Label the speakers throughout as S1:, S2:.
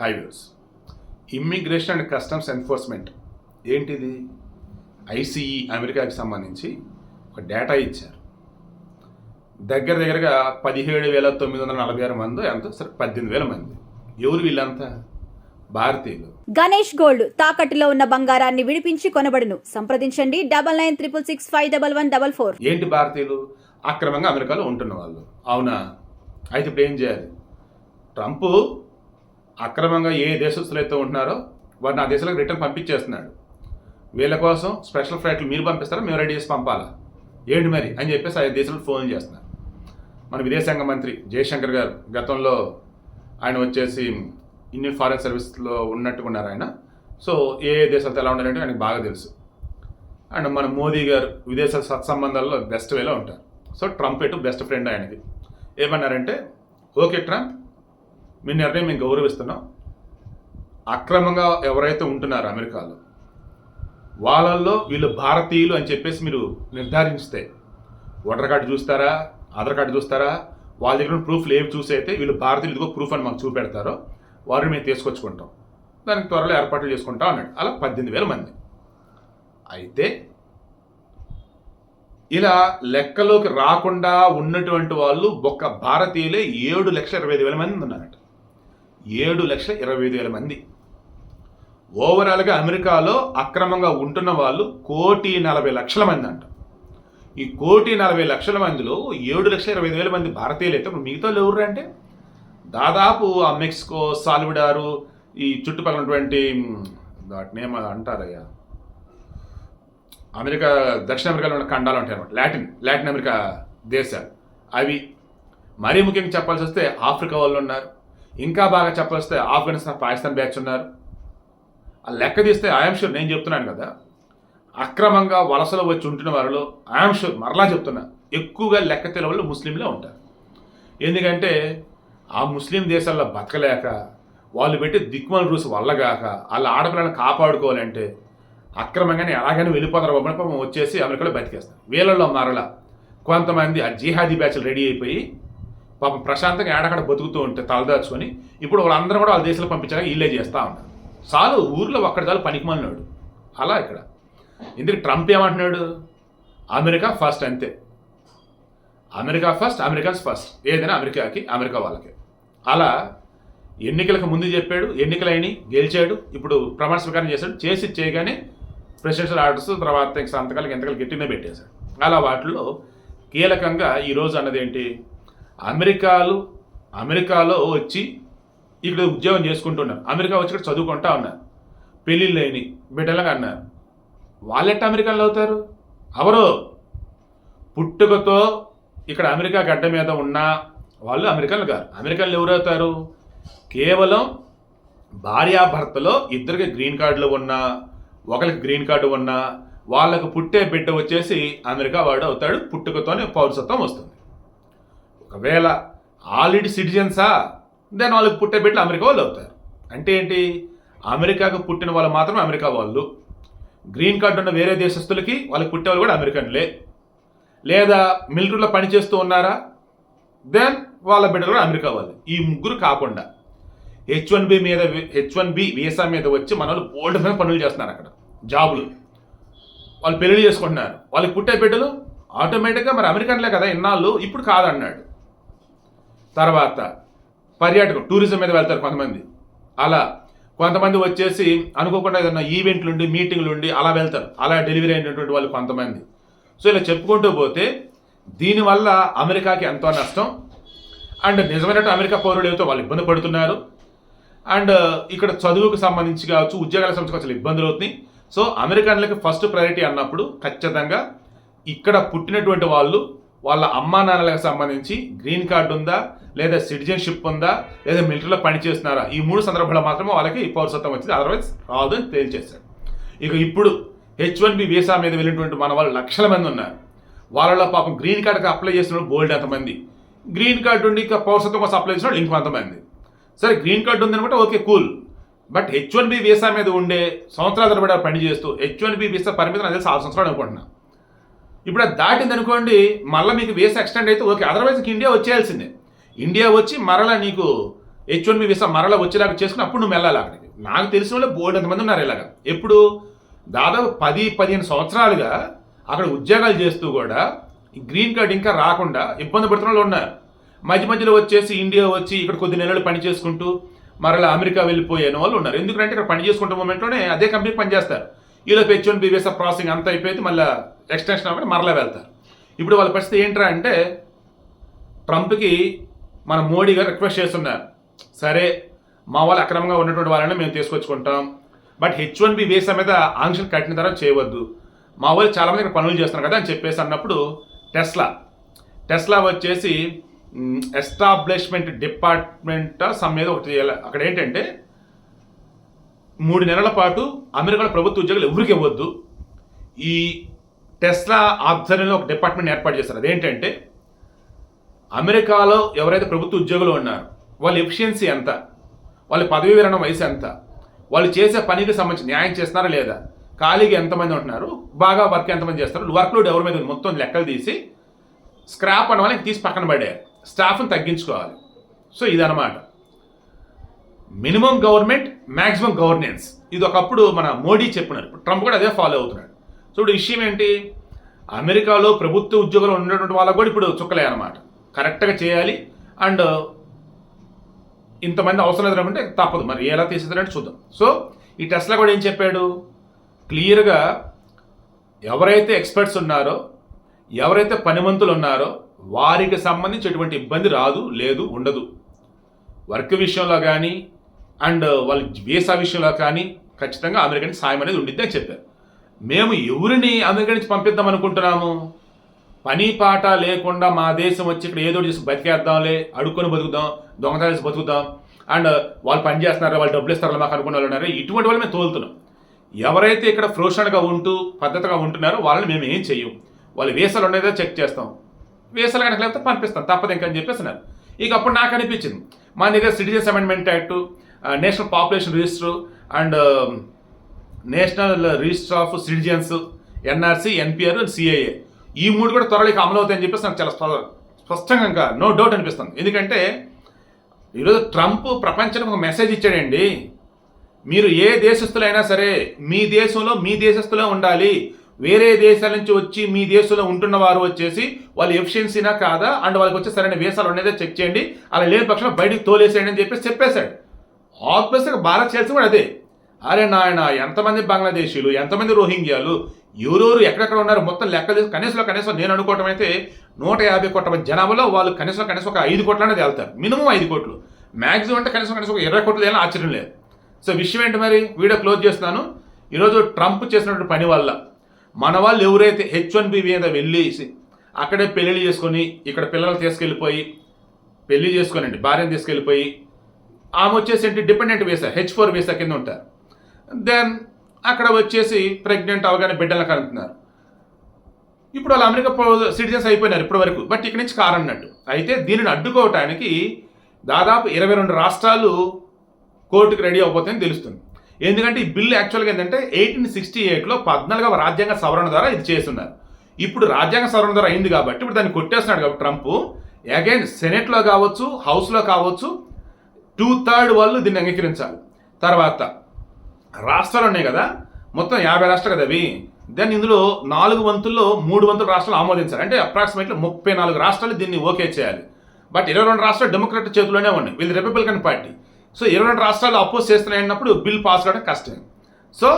S1: Highways. Immigration and customs enforcement ఏంటిది? ICE అమెరికాకి సంబంధించి ఒక డేటా ఇచ్చారు. దగ్గర దగ్గరగా పదిహేడు వేల తొమ్మిది వందల నలభై ఆరు మంది ఎంత? పద్దెనిమిది వేల మంది. ఎవరు వీళ్ళంతా? భారతీయులు.
S2: గణేష్ గోల్డ్ తాకట్టులో ఉన్న బంగారాన్ని విడిపించి కొనబడును. సంప్రదించండి. Double nine triple six five double one double four.
S1: ఏంటి భారతీయులు? అక్రమంగా అమెరికాలో ఉంటున్న వాళ్ళు. అవునా? అయితే ఇప్పుడు ఏం చేయాలి? ట్రంప్ అక్రమంగా ఏ దేశస్తులు అయితే ఉంటున్నారో వారిని ఆ దేశాలకు రిటర్న్ పంపించేస్తున్నాడు. వీళ్ళ కోసం స్పెషల్ ఫ్లైట్లు మీరు పంపిస్తారా? మేము రెడీ చేసి పంపాలా? ఏంటి మరి? అని చెప్పేసి ఆ దేశాలకు ఫోన్ చేస్తున్నారు. మన విదేశాంగ మంత్రి జయశంకర్ గారు గతంలో ఆయన వచ్చేసి ఇండియన్ ఫారెన్ సర్వీస్లో ఉన్నట్టుగా ఉన్నారు ఆయన. సో ఏ ఏ దేశాలతో ఎలా ఉండాలంటే ఆయనకు బాగా తెలుసు. అండ్ మన మోదీ గారు విదేశాల సత్సంబంధాల్లో బెస్ట్ వేలో ఉంటారు. సో ట్రంప్ ఎటు బెస్ట్ ఫ్రెండ్ ఆయనది. ఏమన్నారంటే ఓకే ట్రంప్ మీ నిర్ణయం మేము గౌరవిస్తున్నాం. అక్రమంగా ఎవరైతే ఉంటున్నారో అమెరికాలో వాళ్ళల్లో వీళ్ళు భారతీయులు అని చెప్పేసి మీరు నిర్ధారించితే ఓటర్ కార్డు చూస్తారా ఆధార్ కార్డు చూస్తారా వాళ్ళ దగ్గర ఉన్న ప్రూఫ్లు ఏవి చూసి అయితే వీళ్ళు భారతీయులు ఇదిగో ప్రూఫ్ అని మాకు చూపెడతారో వారిని మేము తీసుకొచ్చుకుంటాం. దానికి త్వరలో ఏర్పాట్లు చేసుకుంటాం అన్నాడు. అలా పద్దెనిమిది వేల మంది. అయితే ఇలా లెక్కలోకి రాకుండా ఉన్నటువంటి వాళ్ళు ఒక్క భారతీయులే ఏడు లక్షల ఇరవై ఐదు వేల మంది ఉన్నారట. ఏడు లక్షల ఇరవై ఐదు వేల మంది. ఓవరాల్గా అమెరికాలో అక్రమంగా ఉంటున్న వాళ్ళు కోటి నలభై లక్షల మంది అంట. ఈ కోటి నలభై లక్షల మందిలో ఏడు లక్షల ఇరవై ఐదు వేల మంది భారతీయులు అయితే మిగతా ఎవరు అంటే? దాదాపు ఆ మెక్సికో సాల్విడారు ఈ చుట్టుపక్కల ఉన్నటువంటి మ్, వాటిని ఏమో అంటారయ్యా. అమెరికా దక్షిణ అమెరికాలో ఉన్న ఖండాలు ఉంటాయి అనమాట లాటిన్ లాటిన్ అమెరికా దేశాలు. అవి మరీ ముఖ్యంగా చెప్పాల్సి వస్తే ఆఫ్రికా వాళ్ళు ఉన్నారు. ఇంకా బాగా చెప్పొస్తే ఆఫ్ఘనిస్తాన్ పాకిస్తాన్ బ్యాచ్ ఉన్నారు. ఆ లెక్క తీస్తే ఐఎమ్ షూర్ నేను చెప్తున్నాను కదా అక్రమంగా వలసలో వచ్చి ఉంటున్న వారిలో ఐఎమ్ షూర్ మరలా చెప్తున్నా ఎక్కువగా లెక్క తెలవలు వాళ్ళు ముస్లింలే ఉంటారు. ఎందుకంటే ఆ ముస్లిం దేశాల్లో బతకలేక వాళ్ళు పెట్టి దిక్మల రూస్ వల్లగాక వాళ్ళ ఆడపిల్లని కాపాడుకోవాలంటే అక్రమంగానే ఎలాగైనా వెళ్ళిపోతారు బాబు పాపం వచ్చేసి అమెరికాలో బతికేస్తారు. వీళ్ళల్లో మరలా కొంతమంది ఆ జిహాదీ బ్యాచ్లు రెడీ అయిపోయి పాపం ప్రశాంతంగా ఏడక్కడ బతుకుతూ ఉంటే తలదాచుకొని ఇప్పుడు వాళ్ళందరూ కూడా వాళ్ళ దేశంలో పంపించాక వీళ్ళే చేస్తూ ఉన్నారు. చాలు ఊర్లో ఒక్కడి చాలు పనికిమన్నాడు అలా ఇక్కడ. ఇందుకు ట్రంప్ ఏమంటున్నాడు? అమెరికా ఫస్ట్ అంతే. America first America's first. ఏదైనా అమెరికాకి అమెరికా వాళ్ళకి. అలా ఎన్నికలకు ముందు చెప్పాడు ఎన్నికలైన గెలిచాడు. ఇప్పుడు ప్రమాణ స్వీకారం చేశాడు. చేసి చేయగానే ప్రెసిడెన్షియల్ ఆర్డర్స్ తర్వాత సంతకాలకు ఎంతకాలు గట్టినే పెట్టేశాడు. అలా వాటిలో కీలకంగా ఈరోజు అన్నది ఏంటి? అమెరికాలు అమెరికాలో వచ్చి ఇక్కడ ఉద్యోగం చేసుకుంటున్నారు. అమెరికా వచ్చి ఇక్కడ చదువుకుంటా ఉన్నారు. పెళ్ళిళ్ళు లేని బిడ్డలుగా అన్నారు. వాళ్ళెట్ట అమెరికాలో అవుతారు? ఎవరు? పుట్టుకతో ఇక్కడ అమెరికా గడ్డ మీద ఉన్న వాళ్ళు అమెరికన్లు కాదు. అమెరికన్లు ఎవరవుతారు కేవలం భార్యాభర్తలో ఇద్దరికి గ్రీన్ కార్డులు ఉన్నా ఒకరికి గ్రీన్ కార్డు ఉన్నా వాళ్ళకు పుట్టే బిడ్డ వచ్చేసి అమెరికా వాడు అవుతాడు. పుట్టుకతోనే పౌరసత్వం వస్తుంది. ఒకవేళ ఆల్రెడీ సిటిజన్సా దెన్ వాళ్ళకి పుట్టే బిడ్డలు అమెరికా వాళ్ళు అవుతారు. అంటే ఏంటి? అమెరికాకు పుట్టిన వాళ్ళు మాత్రమే అమెరికా వాళ్ళు. గ్రీన్ కార్డు ఉన్న వేరే దేశస్తులకి వాళ్ళకి పుట్టే వాళ్ళు కూడా అమెరికన్లే. లేదా మిలిటరీలో పనిచేస్తూ ఉన్నారా? దెన్ వాళ్ళ బిడ్డలు కూడా అమెరికా వాళ్ళు. ఈ ముగ్గురు కాకుండా హెచ్ వన్ బి మీద హెచ్ వన్ బి వీసా మీద వచ్చి మన వాళ్ళు బోల్డ్ మీద పనులు చేస్తున్నారు అక్కడ. జాబులు. వాళ్ళు పెళ్ళి చేసుకుంటున్నారు. వాళ్ళకి పుట్టే బిడ్డలు ఆటోమేటిక్గా మరి అమెరికన్లే కదా ఇన్నాళ్ళు. ఇప్పుడు కాదన్నాడు. తర్వాత పర్యాటకం టూరిజం మీద వెళ్తారు కొంతమంది. అలా కొంతమంది వచ్చేసి అనుకోకుండా ఏదైనా ఈవెంట్లు ఉండి మీటింగ్లు ఉండి అలా వెళ్తారు. అలా డెలివరీ అయినటువంటి వాళ్ళు కొంతమంది. సో ఇలా చెప్పుకుంటూ పోతే దీనివల్ల అమెరికాకి ఎంతో నష్టం. అండ్ నిజమైనట్టు అమెరికా పౌరుడు ఏవైతే వాళ్ళు ఇబ్బంది పడుతున్నారు. అండ్ ఇక్కడ చదువుకు సంబంధించి కావచ్చు ఉద్యోగాలకు సంబంధించి అసలు ఇబ్బందులు అవుతున్నాయి. సో అమెరికన్లకి ఫస్ట్ ప్రయారిటీ అన్నప్పుడు ఖచ్చితంగా ఇక్కడ పుట్టినటువంటి వాళ్ళు వాళ్ళ అమ్మా నాన్నలకు సంబంధించి గ్రీన్ కార్డు ఉందా లేదా సిటిజన్షిప్ ఉందా లేదా మిలిటరీలో పని చేస్తున్నారా ఈ మూడు సందర్భాల్లో మాత్రమే వాళ్ళకి పౌరసత్వం వచ్చింది. అదర్వైజ్ రాదు అని తేల్చేశాడు ఇక ఇప్పుడు హెచ్ వన్ బి వీసా మీద వెళ్ళినటువంటి మన వాళ్ళు లక్షల మంది ఉన్నారు. వాళ్ళలో పాపం గ్రీన్ కార్డుకి అప్లై చేసిన గోల్డ్ బోల్డ్ ఎంతమంది? గ్రీన్ కార్డు ఉండి ఇంకా పౌరసత్వం కోసం అప్లై చేసిన ఇంకొంతమంది సరే green card ఉందనుకుంటే okay cool. But H one B visa మీద ఉండే సంవత్సరాల తరబడి పని చేస్తూ హెచ్ వన్ బి వీసా పరిమితి నాకు తెలిసి ఆరు సంవత్సరాలు అనుకుంటున్నా. ఇప్పుడు అది దాటింది అనుకోండి మళ్ళీ మీకు వీసా ఎక్స్టెండ్ అయితే ఓకే. అదర్వైజ్ ఇండియా వచ్చేయాల్సిందే. ఇండియా వచ్చి మరలా నీకు హెచ్ వన్ బి వీసా మరలా వచ్చేలాగా చేసుకుని అప్పుడు నువ్వు వెళ్ళాలి అక్కడికి. నాకు తెలిసిన వాళ్ళు బోర్డు ఎంతమంది ఉన్నారు ఇలాగా. ఎప్పుడు? దాదాపు పది పదిహేను సంవత్సరాలుగా అక్కడ ఉద్యోగాలు చేస్తూ కూడా గ్రీన్ కార్డ్ ఇంకా రాకుండా ఇబ్బంది పడుతున్న వాళ్ళు ఉన్నారు. మధ్య మధ్యలో వచ్చేసి ఇండియా వచ్చి ఇక్కడ కొద్ది నెలలు పని చేసుకుంటూ మరలా అమెరికా వెళ్ళిపోయే వాళ్ళు ఉన్నారు. ఎందుకంటే ఇక్కడ పని చేసుకుంటున్న మూమెంట్లోనే అదే కంపెనీ పనిచేస్తారు. ఈలోపు H one B visa processing అంతా అయిపోయింది మళ్ళీ ఎక్స్టెన్షన్ అవ్వడం మరలా వెళ్తారు. ఇప్పుడు వాళ్ళ పరిస్థితి ఏంట్రా అంటే ట్రంప్కి మన మోడీ గారు రిక్వెస్ట్ చేస్తున్నారు సరే మా వాళ్ళు అక్రమంగా ఉన్నటువంటి వాళ్ళని మేము తీసుకొచ్చుకుంటాం. But H one B visa మీద ఆంక్షలు కట్టిన తర్వాత చేయవద్దు. మా వాళ్ళు చాలామంది ఇక్కడ పనులు చేస్తున్నారు కదా అని చెప్పేసి అన్నప్పుడు టెస్లా టెస్లా వచ్చేసి ఎస్టాబ్లిష్మెంట్ డిపార్ట్మెంట్ సమ్ మీద ఒకటి చేయాలి. అక్కడ ఏంటంటే మూడు నెలల పాటు అమెరికాలో ప్రభుత్వ ఉద్యోగులు ఎవరికి ఇవ్వద్దు. ఈ టెస్లా ఆధ్వర్యంలో ఒక డిపార్ట్మెంట్ ఏర్పాటు చేస్తారు అదేంటంటే అమెరికాలో ఎవరైతే ప్రభుత్వ ఉద్యోగులు ఉన్నారో వాళ్ళ ఎఫిషియన్సీ ఎంత? వాళ్ళ పదవీ విరణ వయసు ఎంత? వాళ్ళు చేసే పనికి సంబంధించి న్యాయం చేస్తున్నారా లేదా? ఖాళీగా ఎంతమంది ఉంటున్నారు? బాగా వర్క్ ఎంతమంది చేస్తారు వర్క్ లోడ్ ఎవరి మీద మొత్తం లెక్కలు తీసి స్క్రాప్ అన్న వాళ్ళకి తీసి పక్కన పడేయాలి. స్టాఫ్ని తగ్గించుకోవాలి. సో ఇదనమాట మినిమం గవర్నమెంట్ మ్యాక్సిమం గవర్నెన్స్ ఇది ఒకప్పుడు మన మోడీ చెప్పినారు. ఇప్పుడు ట్రంప్ కూడా అదే ఫాలో అవుతున్నాడు. సో ఇప్పుడు విషయం ఏంటి? అమెరికాలో ప్రభుత్వ ఉద్యోగులు ఉన్నటువంటి వాళ్ళకు కూడా ఇప్పుడు చుక్కలే అనమాట కరెక్ట్గా చేయాలి. అండ్ ఇంతమంది అవసరం లేదు అంటే తప్పదు. మరి ఎలా తీసేదారంటే చూద్దాం. సో ఈ టెస్లా కూడా ఏం చెప్పాడు? క్లియర్గా ఎవరైతే ఎక్స్పర్ట్స్ ఉన్నారో ఎవరైతే పనిమంతులు ఉన్నారో వారికి సంబంధించి ఎటువంటి ఇబ్బంది రాదు లేదు ఉండదు. వర్క్ విషయంలో కానీ అండ్ వాళ్ళ వీసా విషయంలో కానీ ఖచ్చితంగా అమెరికా నుంచి సాయం అనేది ఉండిద్ది అని చెప్పారు. మేము ఎవరిని అమెరికా నుంచి పంపిద్దాం అనుకుంటున్నాము? పని పాట లేకుండా మా దేశం వచ్చి ఇక్కడ ఏదో చేసి బతికేద్దాంలే అడుక్కొని బతుకుదాం దొంగతనం చేసి బతుకుదాం అండ్ వాళ్ళు పని చేస్తున్నారు వాళ్ళు డబ్బులు ఇస్తారో మాకు అనుకున్న వాళ్ళు ఉన్నారు ఇటువంటి వాళ్ళు మేము తోలుతున్నాం. ఎవరైతే ఇక్కడ ఫ్రోషన్గా ఉంటూ పద్ధతిగా ఉంటున్నారో వాళ్ళని మేము ఏం చెయ్యం? వాళ్ళు వీసాలు ఉండేదో చెక్ చేస్తాం. వీసాలు కనుక లేకపోతే పంపిస్తాం తప్పదు ఇంకని చెప్పేస్తున్నారు ఇక అప్పుడు నాకు అనిపించింది మన దగ్గర citizens amendment act national population register and national register of citizens NRC NPR CIA ఈ మూడు కూడా త్వరలో ఇక అమలు అవుతాయని చెప్పేసి నాకు చాలా స్పష్టంగా ఇంకా నో డౌట్ అనిపిస్తుంది. ఎందుకంటే ఈరోజు ట్రంప్ ప్రపంచానికి ఒక మెసేజ్ ఇచ్చాడండి. మీరు ఏ దేశస్తులైనా సరే మీ దేశంలో మీ దేశస్తులే ఉండాలి. వేరే దేశాల నుంచి వచ్చి మీ దేశంలో ఉంటున్న వారు వచ్చేసి వాళ్ళు ఎఫిషియన్సీనా కాదా? అండ్ వాళ్ళకి వచ్చే సరైన వేసాలు ఉన్నదే చెక్ చేయండి. అలా లేని పక్షంలో బయటికి తోలేసేయండి అని చెప్పేసి చెప్పేశాడు. ఆబ్వియస్గా భారత్ చేయాల్సి కూడా అదే. అరే నాయన ఎంతమంది బంగ్లాదేశీలు ఎంతమంది రోహింగ్యాలు ఎవరెవరు ఎక్కడెక్కడ ఉన్నారు మొత్తం లెక్క చేసి కనీసం కనీసం నేను అనుకోవటం అయితే నూట యాభై కోట్ల మంది జనాభాలో వాళ్ళు కనీసం కనీసం ఒక ఐదు కోట్ల అనేది వెళ్తారు మినిమం ఐదు కోట్లు. మ్యాక్సిమం అంటే కనీసం కనీసం ఒక ఇరవై కోట్లు ఏమైనా ఆశ్చర్యం లేదు. సో విషయం ఏంటి మరి? వీడియో క్లోజ్ చేస్తున్నాను. ఈరోజు ట్రంప్ చేసినటువంటి పని వల్ల మన వాళ్ళు ఎవరైతే హెచ్ వన్ బి మీద వెళ్ళేసి అక్కడే పెళ్ళి చేసుకొని ఇక్కడ పిల్లలు తీసుకెళ్ళిపోయి పెళ్ళి చేసుకోనండి భార్యను తీసుకెళ్ళిపోయి ఆమె వచ్చేసి ఏంటి? Dependent visa H four visa కింద ఉంటారు. దెన్ అక్కడ వచ్చేసి ప్రెగ్నెంట్ అవగానే బిడ్డలను కలుగుతున్నారు ఇప్పుడు వాళ్ళు అమెరికా సిటిజన్స్ అయిపోయినారు ఇప్పటి వరకు బట్ ఇక్కడి నుంచి కారన్నట్టు అయితే దీనిని అడ్డుకోవటానికి దాదాపు ఇరవై రెండు రాష్ట్రాలు కోర్టుకు రెడీ అయిపోతాయని తెలుస్తుంది. ఎందుకంటే ఈ బిల్లు యాక్చువల్గా ఏంటంటే ఎయిటీన్ సిక్స్టీ ఎయిట్లో పద్నాలుగవ రాజ్యాంగ సవరణ ద్వారా ఇది చేస్తున్నారు. ఇప్పుడు రాజ్యాంగ సవరణ ద్వారా అయింది కాబట్టి ఇప్పుడు దాన్ని కొట్టేస్తున్నాడు కాబట్టి ట్రంప్. అగైన్ సెనెట్లో కావచ్చు హౌస్లో కావచ్చు టూ థర్డ్ వాళ్ళు దీన్ని అంగీకరించాలి. తర్వాత రాష్ట్రాలు ఉన్నాయి కదా మొత్తం యాభై రాష్ట్రాలు కదా అవి. దెన్ ఇందులో నాలుగు వంతుల్లో మూడు వంతుల రాష్ట్రాలు ఆమోదించాలి అంటే అప్రాక్సిమేట్లీ ముప్పై నాలుగు రాష్ట్రాలు దీన్ని ఓకే చేయాలి. బట్ ఇరవై రెండు రాష్ట్రాలు డెమోక్రాట్ చేతిలోనే ఉన్నాయి. వీళ్ళు రిపబ్లికన్ పార్టీ సో ఇరవై రెండు రాష్ట్రాలు అపోజ్ చేస్తున్నాయన్నప్పుడు బిల్ పాస్ కావడం కష్టం. సో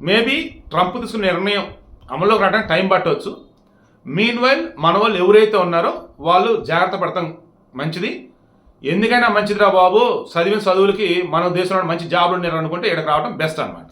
S1: మేబీ ట్రంప్ తీసుకున్న నిర్ణయం అమల్లోకి రావడానికి టైం పట్టవచ్చు. మీన్ వైల్ మన వాళ్ళు ఎవరైతే ఉన్నారో వాళ్ళు జాగ్రత్త పడతాం మంచిది. ఎందుకైనా మంచిదిరా బాబు చదివిన చదువులకి మన దేశంలో మంచి జాబులు ఉన్నారు అనుకుంటే ఇక్కడికి రావడం బెస్ట్ అన్నమాట.